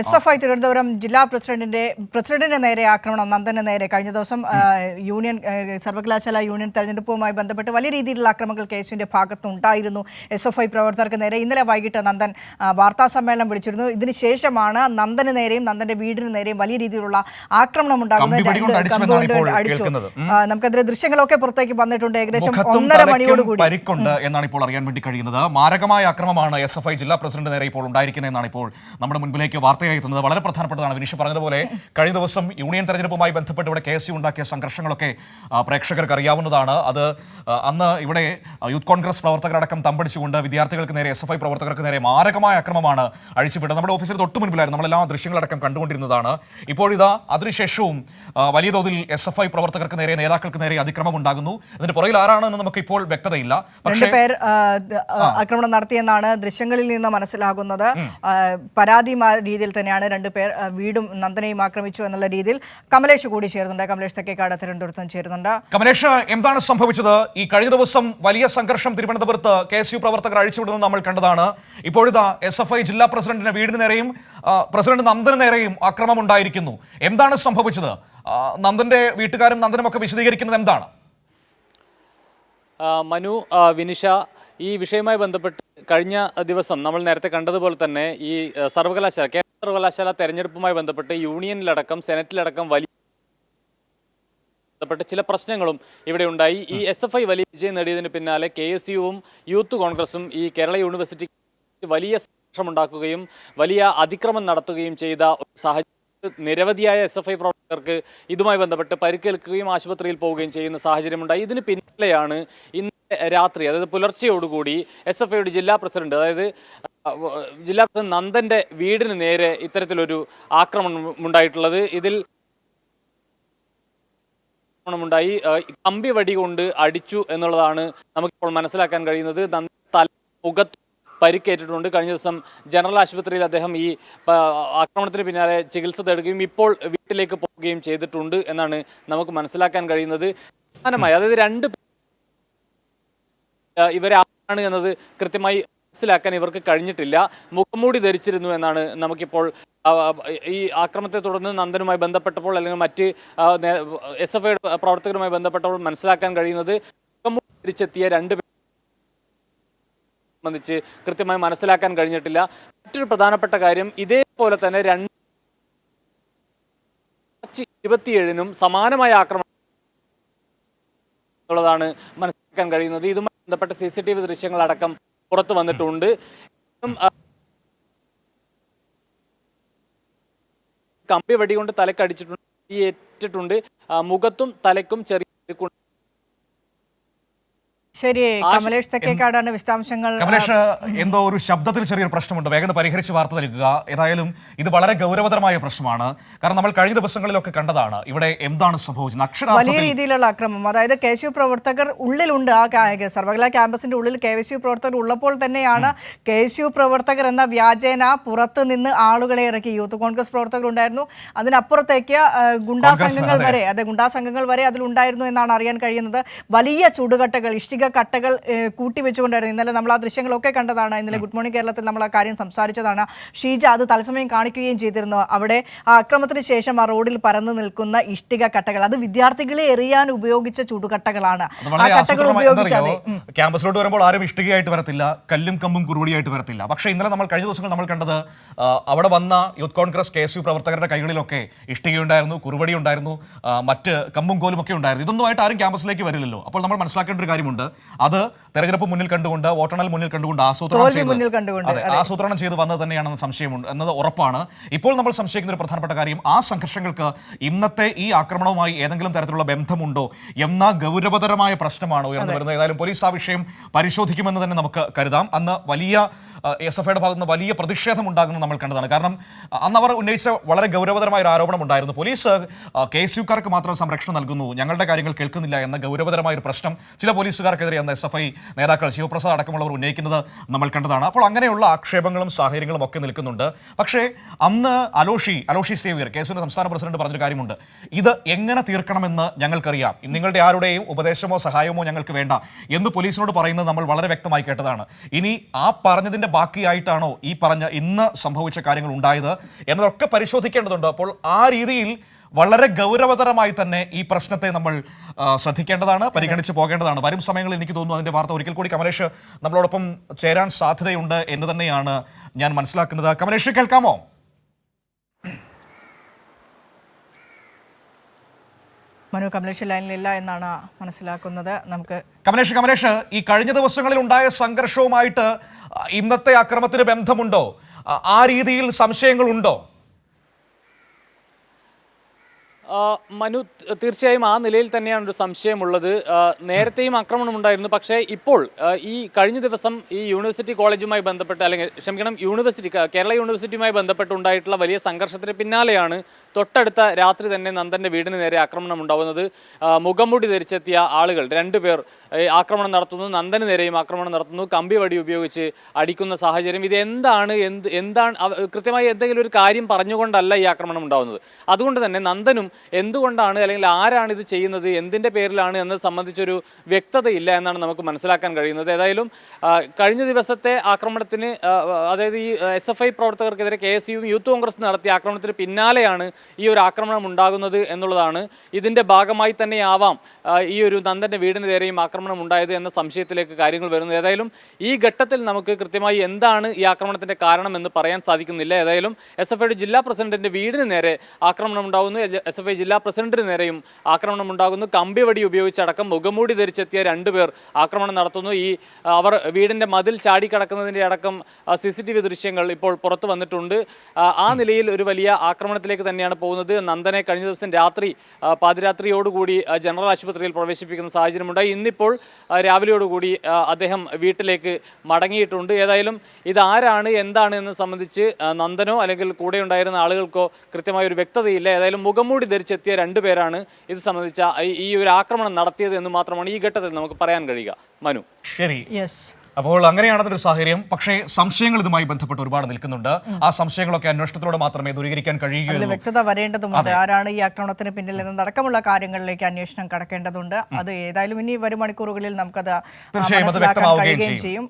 S F I Thiruvananthapuram ജില്ലാ പ്രസിഡന്റിന്റെ പ്രസിഡന്റിന്റെ നേരെ ആക്രമണം നന്ദന് നേരെ. കഴിഞ്ഞ ദിവസം യൂണിയൻ സർവകലാശാല യൂണിയൻ തെരഞ്ഞെടുപ്പുമായി ബന്ധപ്പെട്ട് വലിയ രീതിയിലുള്ള ആക്രമണങ്ങൾ കേസിന്റെ ഭാഗത്ത് ഭാഗത്തുണ്ടായിരുന്നു. എസ് എഫ് ഐ പ്രവർത്തകർക്ക് നേരെ ഇന്നലെ വൈകിട്ട് നന്ദൻ വാർത്താ സമ്മേളനം വിളിച്ചിരുന്നു. ഇതിനുശേഷമാണ് നന്ദന് നേരെയും നന്ദന്റെ വീടിന് നേരെയും വലിയ രീതിയിലുള്ള ആക്രമണം ഉണ്ടാകുന്നത് അടിച്ചു. നമുക്കെതിരെ ദൃശ്യങ്ങളൊക്കെ പുറത്തേക്ക് വന്നിട്ടുണ്ട്. ഏകദേശം ഒന്നര മണിയോടുകൂടി. പരിക്കുണ്ട് എന്നാണ് ഇപ്പോൾ അറിയാൻ വേണ്ടി കഴിയുന്നത്. മാരകമായ അക്രമമാണ് എസ് എഫ് ഐ ജില്ലാ പ്രസിഡന്റ് നേരെ ഇപ്പോൾ ഉണ്ടായിരിക്കുന്നത് എന്നാണ് ഇപ്പോൾ നമ്മുടെ മുൻപിലേക്ക് വാർത്തയായി എത്തുന്നത് വളരെ പ്രധാനപ്പെട്ടതാണ്. വിനീഷ് പറഞ്ഞതുപോലെ കഴിഞ്ഞ ദിവസം യൂണിയൻ തെരഞ്ഞെടുപ്പുമായി ബന്ധപ്പെട്ട് ഇവിടെ കെ എസ് യു ഉണ്ടാക്കിയ സംഘർഷങ്ങളൊക്കെ പ്രേക്ഷകർക്ക് അറിയാവുന്നതാണ്. അത് അന്ന് ഇവിടെ യൂത്ത് കോൺഗ്രസ് പ്രവർത്തകരടക്കം തമ്പടിച്ചുകൊണ്ട് വിദ്യാർത്ഥികൾക്ക് നേരെ എസ് എഫ് ഐ പ്രവർത്തകർക്ക് നേരെ മാരകമായ അക്രമമാണ് അഴിച്ചുവിട്ടത്. നമ്മുടെ ഓഫീസിൽ തൊട്ട് മുൻപിലായിരുന്നു. നമ്മളെല്ലാം ദൃശ്യങ്ങളടക്കം കണ്ടുകൊണ്ടിരുന്നതാണ്. ഇപ്പോഴിതാ അതിനുശേഷവും വലിയ തോതിൽ എസ് എഫ് ഐ പ്രവർത്തകർക്ക് നേരെ നേതാക്കൾക്ക് നേരെ അതിക്രമം ഉണ്ടാകുന്നു അതിന്റെ പുറകിൽ ആരാണെന്ന് നമുക്ക് ഇപ്പോൾ വ്യക്തതയില്ല. പക്ഷേ ആക്രമണം നടത്തിയെന്നാണ് ദൃശ്യങ്ങളിൽ നിന്ന് മനസ്സിലാകുന്നത്. പരാതി രീതിയിൽ തന്നെയാണ് രണ്ടുപേർ പേർ വീടും നന്ദനയും ആക്രമിച്ചു എന്നുള്ള രീതിയിൽ കമലേഷ് കൂടി ചേരുന്നുണ്ട്. കമലേഷ് തെക്കേക്കാട് തിരുവനന്തപുരത്തും ചേരുന്നുണ്ട്. കമലേഷ് എന്താണ് സംഭവിച്ചത്? ഈ കഴിഞ്ഞ ദിവസം വലിയ സംഘർഷം തിരുവനന്തപുരത്ത് കെ എസ് യു പ്രവർത്തകർ അഴിച്ചുവിടുന്നത് നമ്മൾ കണ്ടതാണ്. ഇപ്പോഴത്തെ എസ് എഫ് ഐ ജില്ലാ പ്രസിഡന്റിന്റെ വീടിന് നേരെയും പ്രസിഡന്റ് നന്ദന് നേരെയും അക്രമം ഉണ്ടായിരിക്കുന്നു. എന്താണ് സംഭവിച്ചത്? നന്ദന്റെ വീട്ടുകാരും നന്ദനും ഒക്കെ വിശദീകരിക്കുന്നത് എന്താണ്? മനു വിനിഷ ഈ വിഷയവുമായി ബന്ധപ്പെട്ട് കഴിഞ്ഞ ദിവസം നമ്മൾ നേരത്തെ കണ്ടതുപോലെ തന്നെ ഈ സർവകലാശാല സർവകലാശാല തെരഞ്ഞെടുപ്പുമായി ബന്ധപ്പെട്ട് യൂണിയനിലടക്കം സെനറ്റിലടക്കം വലിയ ബന്ധപ്പെട്ട് ചില പ്രശ്നങ്ങളും ഇവിടെ ഉണ്ടായി. ഈ എസ് എഫ് ഐ വലിയ വിജയം നേടിയതിന് പിന്നാലെ കെ എസ് യുവും യൂത്ത് കോൺഗ്രസും ഈ കേരള യൂണിവേഴ്സിറ്റി വലിയ സംഘർഷമുണ്ടാക്കുകയും വലിയ അതിക്രമം നടത്തുകയും ചെയ്ത സാഹചര്യം നിരവധിയായ എസ് എഫ് ഐ പ്രവർത്തകർക്ക് ഇതുമായി ബന്ധപ്പെട്ട് പരിക്കേൽക്കുകയും ആശുപത്രിയിൽ പോവുകയും ചെയ്യുന്ന സാഹചര്യമുണ്ടായി. ഇതിന് പിന്നാലെയാണ് ഇന്ന് രാത്രി അതായത് പുലർച്ചെയോടുകൂടി എസ് എഫ് ഐയുടെ ജില്ലാ പ്രസിഡന്റ് അതായത് ജില്ലാ നന്ദന്റെ വീടിന് നേരെ ഇത്തരത്തിലൊരു ആക്രമണം ഉണ്ടായിട്ടുള്ളത്. ഇതിൽ ആക്രമണമുണ്ടായി. കമ്പി വടി കൊണ്ട് അടിച്ചു എന്നുള്ളതാണ് നമുക്കിപ്പോൾ മനസ്സിലാക്കാൻ കഴിയുന്നത്. തല മുഖത്ത് പരിക്കേറ്റിട്ടുണ്ട്. കഴിഞ്ഞ ദിവസം ജനറൽ ആശുപത്രിയിൽ അദ്ദേഹം ഈ ആക്രമണത്തിന് പിന്നാലെ ചികിത്സ തേടുകയും ഇപ്പോൾ വീട്ടിലേക്ക് പോവുകയും ചെയ്തിട്ടുണ്ട് എന്നാണ് നമുക്ക് മനസ്സിലാക്കാൻ കഴിയുന്നത്. പ്രധാനമായി അതായത് രണ്ട് ഇവരാണ് എന്നത് കൃത്യമായി മനസ്സിലാക്കാൻ ഇവർക്ക് കഴിഞ്ഞിട്ടില്ല. മുഖംമൂടി ധരിച്ചിരുന്നു എന്നാണ് നമുക്കിപ്പോൾ ഈ ആക്രമത്തെ തുടർന്ന് നന്ദനുമായി ബന്ധപ്പെട്ടപ്പോൾ അല്ലെങ്കിൽ മറ്റ് എസ് എഫ് ഐയുടെ പ്രവർത്തകരുമായി ബന്ധപ്പെട്ടപ്പോൾ മനസ്സിലാക്കാൻ കഴിയുന്നത് മുഖംമൂടി ധരിച്ചെത്തിയ രണ്ട് സംബന്ധിച്ച് കൃത്യമായി മനസ്സിലാക്കാൻ കഴിഞ്ഞിട്ടില്ല. മറ്റൊരു പ്രധാനപ്പെട്ട കാര്യം ഇതേപോലെ തന്നെ രണ്ട് മാർച്ച് ഇരുപത്തിയേഴിനും സമാനമായ ആക്രമണം എന്നുള്ളതാണ് മനസ്സിലാക്കാൻ കഴിയുന്നത്. ഇതുമായി ബന്ധപ്പെട്ട സി സി ടി വി ദൃശ്യങ്ങളടക്കം പുറത്തു വന്നിട്ടുണ്ട് കമ്പി വടി വെടികൊണ്ട് തലക്കടിച്ചിട്ടുണ്ട് ഏറ്റിട്ടുണ്ട് മുഖത്തും തലയ്ക്കും ചെറിയ. ശരി കമലേഷ് തെക്കേക്കാടാണ് വിശദാംശങ്ങൾ. കമലേഷ് എന്തോ ഒരു ശബ്ദത്തിൽ ചെറിയൊരു പ്രശ്നമുണ്ട്. വേഗം പരിഹരിച്ച് വാർത്ത നൽകുക. ഏതായാലും ഇത് വളരെ ഗൗരവതരമായ പ്രശ്നമാണ്. കാരണം നമ്മൾ കഴിഞ്ഞ ദിവസങ്ങളിലൊക്കെ കണ്ടതാണ്. ഇവിടെ എന്താണ് സംഭവിച്ചത്? വലിയ രീതിയിലുള്ള അക്രമം. അതായത് കെ സി യു പ്രവർത്തകർ ഉള്ളിലുണ്ട്. ആ സർവകലാ ക്യാമ്പസിന്റെ ഉള്ളിൽ കെ എസ് യു പ്രവർത്തകർ ഉള്ളപ്പോൾ തന്നെയാണ് കെ എസ് യു പ്രവർത്തകർ എന്ന വ്യാജേന പുറത്ത് നിന്ന് ആളുകളെ ഇറക്കി. യൂത്ത് കോൺഗ്രസ് പ്രവർത്തകർ ഉണ്ടായിരുന്നു അതിനപ്പുറത്തേക്ക് ഗുണ്ടാ സംഘങ്ങൾ വരെ അതെ ഗുണ്ടാ സംഘങ്ങൾ വരെ അതിലുണ്ടായിരുന്നു എന്നാണ് അറിയാൻ കഴിയുന്നത്. വലിയ ചുടുകട്ടകൾ ഇഷ്ടിക കട്ടകൾ കൂട്ടി കൂട്ടിവെച്ചുകൊണ്ടായിരുന്നു ഇന്നലെ നമ്മൾ ആ ദൃശ്യങ്ങളൊക്കെ കണ്ടതാണ്. ഇന്നലെ ഗുഡ് മോർണിംഗ് കേരളത്തിൽ നമ്മൾ ആ കാര്യം സംസാരിച്ചതാണ്. ഷീജ അത് തത്സമയം കാണിക്കുകയും ചെയ്തിരുന്നു. അവിടെ ആ അക്രമത്തിന് ശേഷം ആ റോഡിൽ പരന്നു നിൽക്കുന്ന ഇഷ്ടിക കട്ടകൾ. അത് വിദ്യാർത്ഥികളെ എറിയാൻ ഉപയോഗിച്ച ചുടുകട്ടകളാണ്. ആ കട്ടകൾ ക്യാമ്പസിലോട്ട് വരുമ്പോൾ ആരും ഇഷ്ടികയായിട്ട് വരത്തില്ല. കല്ലും കമ്പും കുറുവടിയായിട്ട് വരത്തില്ല. പക്ഷേ ഇന്നലെ നമ്മൾ കഴിഞ്ഞ ദിവസങ്ങൾ നമ്മൾ കണ്ടത് അവിടെ വന്ന youth Congress K S U പ്രവർത്തകരുടെ കൈകളിലൊക്കെ ഇഷ്ടികയുണ്ടായിരുന്നു കുറുവടി ഉണ്ടായിരുന്നു മറ്റ് കമ്പും കോലും ഒക്കെ ഉണ്ടായിരുന്നു. ഇതൊന്നുമായിട്ട് ആരും ക്യാമ്പസിലേക്ക് വരില്ലല്ലോ. അപ്പോൾ നമ്മൾ മനസ്സിലാക്കേണ്ട ഒരു കാര്യമുണ്ട്. അത് തെരഞ്ഞെടുപ്പ് മുന്നിൽ കണ്ടുകൊണ്ട് വോട്ടെണ്ണൽ മുന്നിൽ കണ്ടുകൊണ്ട് ആസൂത്രണം ചെയ്ത് ആസൂത്രണം ചെയ്ത് വന്നത് തന്നെയാണെന്ന് സംശയമുണ്ട് എന്നത് ഉറപ്പാണ്. ഇപ്പോൾ നമ്മൾ സംശയിക്കുന്ന ഒരു പ്രധാനപ്പെട്ട കാര്യം ആ സംഘർഷങ്ങൾക്ക് ഇന്നത്തെ ഈ ആക്രമണവുമായി ഏതെങ്കിലും തരത്തിലുള്ള ബന്ധമുണ്ടോ എന്ന ഗൗരവതരമായ പ്രശ്നമാണ് ഉയർന്നു വരുന്നത്. ഏതായാലും പോലീസ് ആ വിഷയം പരിശോധിക്കുമെന്ന് തന്നെ നമുക്ക് കരുതാം. അന്ന് വലിയ എസ് എഫ് ഐയുടെ ഭാഗത്തുനിന്ന് വലിയ പ്രതിഷേധം ഉണ്ടാകുന്നത് നമ്മൾ കണ്ടതാണ്. കാരണം അന്ന് അവർ ഉന്നയിച്ച വളരെ ഗൗരവതരമായ ഒരു ആരോപണം ഉണ്ടായിരുന്നു. പോലീസ് കെ എസ് യുക്കാർക്ക് മാത്രം സംരക്ഷണം നൽകുന്നു. ഞങ്ങളുടെ കാര്യങ്ങൾ കേൾക്കുന്നില്ല എന്ന ഗൗരവതരമായ ഒരു പ്രശ്നം ചില പോലീസുകാർക്കെതിരെ അന്ന് എസ് എഫ് ഐ നേതാക്കൾ ശിവപ്രസാദ് അടക്കമുള്ളവർ ഉന്നയിക്കുന്നത് നമ്മൾ കണ്ടതാണ്. അപ്പോൾ അങ്ങനെയുള്ള ആക്ഷേപങ്ങളും സാഹചര്യങ്ങളും ഒക്കെ നിൽക്കുന്നുണ്ട്. പക്ഷേ അന്ന് അലോഷി അലോഷി സേവിയർ കെ എസ് സംസ്ഥാന പ്രസിഡന്റ് പറഞ്ഞൊരു കാര്യമുണ്ട്. ഇത് എങ്ങനെ തീർക്കണമെന്ന് ഞങ്ങൾക്കറിയാം. നിങ്ങളുടെ ആരുടെയും ഉപദേശമോ സഹായമോ ഞങ്ങൾക്ക് വേണ്ട. എന്ന് പോലീസിനോട് പറയുന്നത് നമ്മൾ വളരെ വ്യക്തമായി കേട്ടതാണ്. ഇനി ആ പറഞ്ഞതിന്റെ ബാക്കിയായിട്ടാണോ ഈ പറഞ്ഞ ഇന്ന് സംഭവിച്ച കാര്യങ്ങൾ ഉണ്ടായത് എന്നതൊക്കെ പരിശോധിക്കേണ്ടതുണ്ട്. അപ്പോൾ ആ രീതിയിൽ വളരെ ഗൗരവതരമായി തന്നെ ഈ പ്രശ്നത്തെ നമ്മൾ ശ്രദ്ധിക്കേണ്ടതാണ് പരിഗണിച്ച് പോകേണ്ടതാണ്. വരും സമയങ്ങളിൽ എനിക്ക് തോന്നുന്നു അതിന്റെ വാർത്ത ഒരിക്കൽ കൂടി കമലേഷ് നമ്മളോടൊപ്പം ചേരാൻ സാധ്യതയുണ്ട് എന്ന് തന്നെയാണ് ഞാൻ മനസ്സിലാക്കുന്നത്. കമലേഷ് കേൾക്കാമോ? മനു കമലേഷ് ലൈനിലില്ല എന്നാണ് മനസ്സിലാക്കുന്നത്. നമുക്ക് കമലേഷ് കമലേഷ് ഈ കഴിഞ്ഞ ദിവസങ്ങളിൽ ഉണ്ടായ സംഘർഷവുമായിട്ട് ഇന്നത്തെ അക്രമത്തിന് ബന്ധമുണ്ടോ? ആ, രീതിയിൽ സംശയങ്ങളുണ്ടോ? ഉണ്ടോ മനു തീർച്ചയായും ആ നിലയിൽ തന്നെയാണ് ഒരു സംശയമുള്ളത്. നേരത്തെയും ആക്രമണം ഉണ്ടായിരുന്നു. പക്ഷേ ഇപ്പോൾ ഈ കഴിഞ്ഞ ദിവസം ഈ യൂണിവേഴ്സിറ്റി കോളേജുമായി ബന്ധപ്പെട്ട് അല്ലെങ്കിൽ ക്ഷമിക്കണം യൂണിവേഴ്സിറ്റി കേരള യൂണിവേഴ്സിറ്റിയുമായി ബന്ധപ്പെട്ട് ഉണ്ടായിട്ടുള്ള വലിയ സംഘർഷത്തിന് പിന്നാലെയാണ് തൊട്ടടുത്ത രാത്രി തന്നെ നന്ദന്റെ വീടിന് നേരെ ആക്രമണം ഉണ്ടാവുന്നത് മുഖംമുടി ധരിച്ചെത്തിയ ആളുകൾ. രണ്ടുപേർ ആക്രമണം നടത്തുന്നു നന്ദന് നേരെയും ആക്രമണം നടത്തുന്നു. കമ്പി വടി ഉപയോഗിച്ച് അടിക്കുന്ന സാഹചര്യം. ഇത് എന്താണ് എന്ത് എന്താണ് കൃത്യമായി എന്തെങ്കിലും ഒരു കാര്യം പറഞ്ഞുകൊണ്ടല്ല ഈ ആക്രമണം ഉണ്ടാവുന്നത്. അതുകൊണ്ട് തന്നെ നന്ദനും എന്തുകൊണ്ടാണ് അല്ലെങ്കിൽ ആരാണ് ഇത് ചെയ്യുന്നത് എന്തിന്റെ പേരിലാണ് എന്നത് സംബന്ധിച്ചൊരു വ്യക്തതയില്ല എന്നാണ് നമുക്ക് മനസ്സിലാക്കാൻ കഴിയുന്നത്. ഏതായാലും കഴിഞ്ഞ ദിവസത്തെ ആക്രമണത്തിന് അതായത് ഈ എസ് എഫ് ഐ പ്രവർത്തകർക്കെതിരെ കെ എസ് യുവും യൂത്ത് കോൺഗ്രസ് നടത്തിയ ആക്രമണത്തിന് പിന്നാലെയാണ് ഈ ഒരു ആക്രമണം ഉണ്ടാകുന്നത് എന്നുള്ളതാണ്. ഇതിന്റെ ഭാഗമായി തന്നെയാവാം ഈ ഒരു നന്ദന്റെ വീടിന് നേരെയും ആക്രമണം ഉണ്ടായത് എന്ന സംശയത്തിലേക്ക് കാര്യങ്ങൾ വരുന്നത്. ഏതായാലും ഈ ഘട്ടത്തിൽ നമുക്ക് കൃത്യമായി എന്താണ് ഈ ആക്രമണത്തിന്റെ കാരണം എന്ന് പറയാൻ സാധിക്കുന്നില്ല. ഏതായാലും എസ് എഫ് ഐയുടെ ജില്ലാ പ്രസിഡന്റിന്റെ വീടിന് നേരെ ആക്രമണം ഉണ്ടാകുന്നു. എസ് എഫ് ഐ ജില്ലാ പ്രസിഡന്റിന് നേരെയും ആക്രമണം ഉണ്ടാകുന്നു. കമ്പിവടി ഉപയോഗിച്ചടക്കം മുഖംമൂടി ധരിച്ചെത്തിയ രണ്ടുപേർ ആക്രമണം നടത്തുന്നു. ഈ അവർ വീടിന്റെ മതിൽ ചാടിക്കടക്കുന്നതിന്റെ അടക്കം സി സി ടി വി ദൃശ്യങ്ങൾ ഇപ്പോൾ പുറത്തു വന്നിട്ടുണ്ട്. ആ നിലയിൽ ഒരു വലിയ ആക്രമണത്തിലേക്ക് തന്നെയാണ് പോകുന്നത്. നന്ദനെ കഴിഞ്ഞ ദിവസം രാത്രി പാതിരാത്രിയോടുകൂടി ജനറൽ ആശുപത്രിയിൽ പ്രവേശിപ്പിക്കുന്ന സാഹചര്യമുണ്ടായി. ഇന്നിപ്പോൾ രാവിലെയോടുകൂടി അദ്ദേഹം വീട്ടിലേക്ക് മടങ്ങിയിട്ടുണ്ട്. ഏതായാലും ഇതാരാണ് എന്താണ് എന്ന് സംബന്ധിച്ച് നന്ദനോ അല്ലെങ്കിൽ കൂടെ ഉണ്ടായിരുന്ന ആളുകൾക്കോ കൃത്യമായ ഒരു വ്യക്തതയില്ല. ഏതായാലും മുഖംമൂടി ധരിച്ചെത്തിയ രണ്ടുപേരാണ് ഇത് സംബന്ധിച്ച ഈ- ഈ ഒരു ആക്രമണം നടത്തിയത് എന്ന് മാത്രമാണ് ഈ ഘട്ടത്തിൽ നമുക്ക് പറയാൻ കഴിയുക. മനു. ശരി. യെസ് അപ്പോൾ അങ്ങനെയാണെന്നൊരു സാഹചര്യം. പക്ഷേ സംശയങ്ങൾ ഇതുമായി ബന്ധപ്പെട്ട് ഒരുപാട് നിൽക്കുന്നുണ്ട്. ആ സംശയങ്ങളൊക്കെ അന്വേഷണത്തിലൂടെ മാത്രമേ ദൂരീകരിക്കാൻ കഴിയുകയുള്ളൂ. വ്യക്തത വരേണ്ടതുണ്ട് ആരാണ് ഈ ആക്രമണത്തിന് പിന്നിൽ നിന്ന് അടക്കമുള്ള കാര്യങ്ങളിലേക്ക് അന്വേഷണം കടക്കേണ്ടതുണ്ട്. അത് ഏതായാലും ഇനി വരും മണിക്കൂറുകളിൽ നമുക്കത് തീർച്ചയായും അത് വ്യക്തമാവുകയും ചെയ്യും. ചെയ്യും.